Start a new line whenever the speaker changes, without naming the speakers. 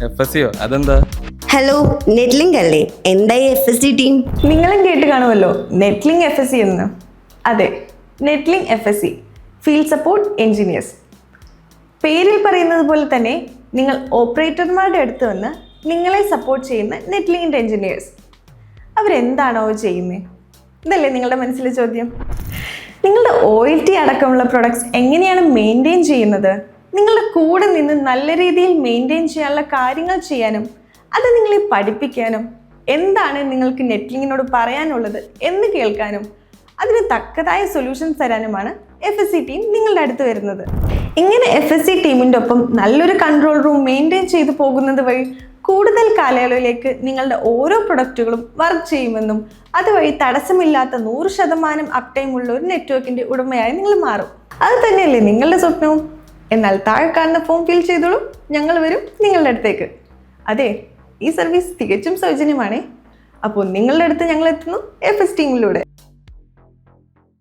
അതെന്താ?
ഹലോ നെറ്റ്ലിംഗ് അല്ലേ? എന്തായി എഫ് എസ് സി ടീം
നിങ്ങളും കേട്ട് കാണുമല്ലോ. നെറ്റ്ലിംഗ് എഫ് എസ് സി എന്ന്. അതെ നെറ്റ്ലിംഗ് F S C field support engineers പേരിൽ പറയുന്നത് പോലെ തന്നെ നിങ്ങൾ ഓപ്പറേറ്റർമാരുടെ അടുത്ത് വന്ന് നിങ്ങളെ സപ്പോർട്ട് ചെയ്യുന്ന നെറ്റ്ലിംഗിന്റെ എഞ്ചിനീയേഴ്സ് അവരെന്താണോ ചെയ്യുന്നത് ഇതല്ലേ നിങ്ങളുടെ മനസ്സിലെ ചോദ്യം? നിങ്ങളുടെ ഓയിൽ ടി അടക്കമുള്ള പ്രൊഡക്ട്സ് എങ്ങനെയാണ് മെയിന്റെയിൻ ചെയ്യുന്നത്? നിങ്ങളുടെ കൂടെ നിന്ന് നല്ല രീതിയിൽ മെയിന്റെയിൻ ചെയ്യാനുള്ള കാര്യങ്ങൾ ചെയ്യാനും അത് നിങ്ങളെ പഠിപ്പിക്കാനും എന്താണ് നിങ്ങൾക്ക് നെറ്റ്ലിങ്ങിനോട് പറയാനുള്ളത് എന്ന് കേൾക്കാനും അതിന് തക്കതായ സൊല്യൂഷൻസ് തരാനുമാണ് എഫ് എസ് സി ടീം നിങ്ങളുടെ അടുത്ത് വരുന്നത്. ഇങ്ങനെ എഫ് എസ് സി ടീമിന്റെ ഒപ്പം നല്ലൊരു കൺട്രോൾ റൂം മെയിന്റെയിൻ ചെയ്തു പോകുന്നത് വഴി കൂടുതൽ കാലയളവിലേക്ക് നിങ്ങളുടെ ഓരോ പ്രൊഡക്റ്റുകളും വർക്ക് ചെയ്യുമെന്നും അതുവഴി തടസ്സമില്ലാത്ത നൂറ് ശതമാനം അപ്ടൈമുള്ള ഒരു നെറ്റ്വർക്കിന്റെ ഉടമയായി നിങ്ങൾ മാറും. അത് തന്നെയല്ലേ നിങ്ങളുടെ സ്വപ്നവും? എന്നാൽ താഴെ കാണുന്ന ഫോം ഫിൽ ചെയ്തോളൂ. ഞങ്ങൾ വരും നിങ്ങളുടെ അടുത്തേക്ക്. അതെ ഈ സർവീസ് തികച്ചും സൗജന്യമാണേ. അപ്പോൾ നിങ്ങളുടെ അടുത്ത് ഞങ്ങൾ എത്തുന്നു എഫ് എസ് ടീമിലൂടെ